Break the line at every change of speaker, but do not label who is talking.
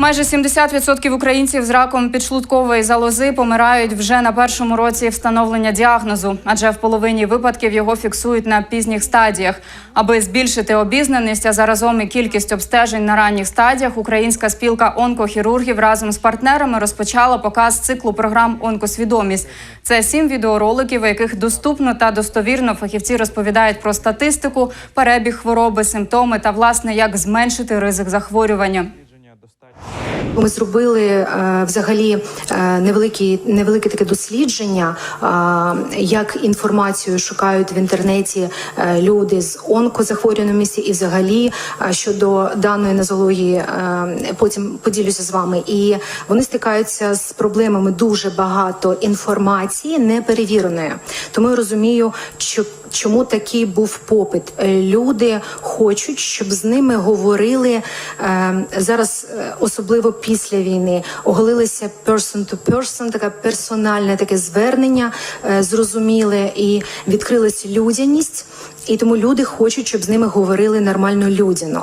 Майже 70% українців з раком підшлункової залози помирають вже на першому році встановлення діагнозу, адже в половині випадків його фіксують на пізніх стадіях. Аби збільшити обізнаність, а заразом і кількість обстежень на ранніх стадіях, українська спілка онкохірургів разом з партнерами розпочала показ циклу програм Онкосвідомість. Це сім відеороликів, у яких доступно та достовірно фахівці розповідають про статистику, перебіг хвороби, симптоми та власне як зменшити ризик захворювання.
Ми зробили е, взагалі е, невеликі, невелике таке дослідження, е, як інформацію шукають в інтернеті люди з онкозахворюваністю і взагалі щодо даної нозології. Потім поділюся з вами. І вони стикаються з проблемами дуже багато інформації неперевіреної. Тому я розумію, що чому такий був попит. Люди хочуть, щоб з ними говорили зараз, особливо після війни, оголилися person to person, таке персональне таке звернення, е, зрозуміле і відкрилася людяність. І тому люди хочуть, щоб з ними говорили нормально людяно.